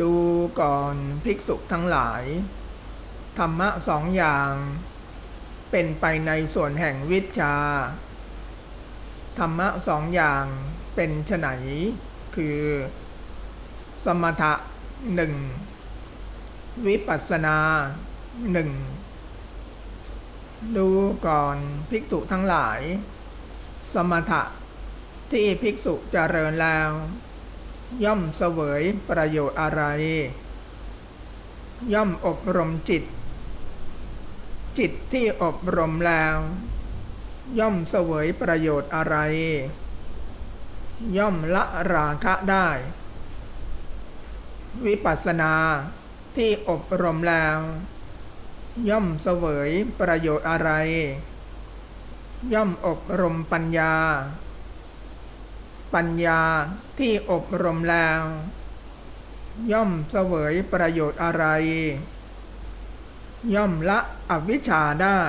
ดูก่อนภิกษุทั้งหลาย ธรรมะสองอย่าง เป็นไปในส่วนแห่งวิชา ธรรมะสองอย่างเป็นไฉนคือ สมถะหนึ่งวิปัสสนาหนึ่งดูก่อนภิกษุทั้งหลาย สมถะที่ภิกษุเจริญแล้ว ย่อมเสวยประโยชน์อะไร ย่อมอบรมจิต จิตที่อบรมแล้ว ย่อมเสวยประโยชน์อะไร ย่อมละราคะได้ วิปัสสนาที่อบรมแล้ว ย่อมเสวยประโยชน์อะไร ย่อมอบรมปัญญา ปัญญาที่อบรมแล้ว ย่อมเสวยประโยชน์อะไร ย่อมละอวิชชาได้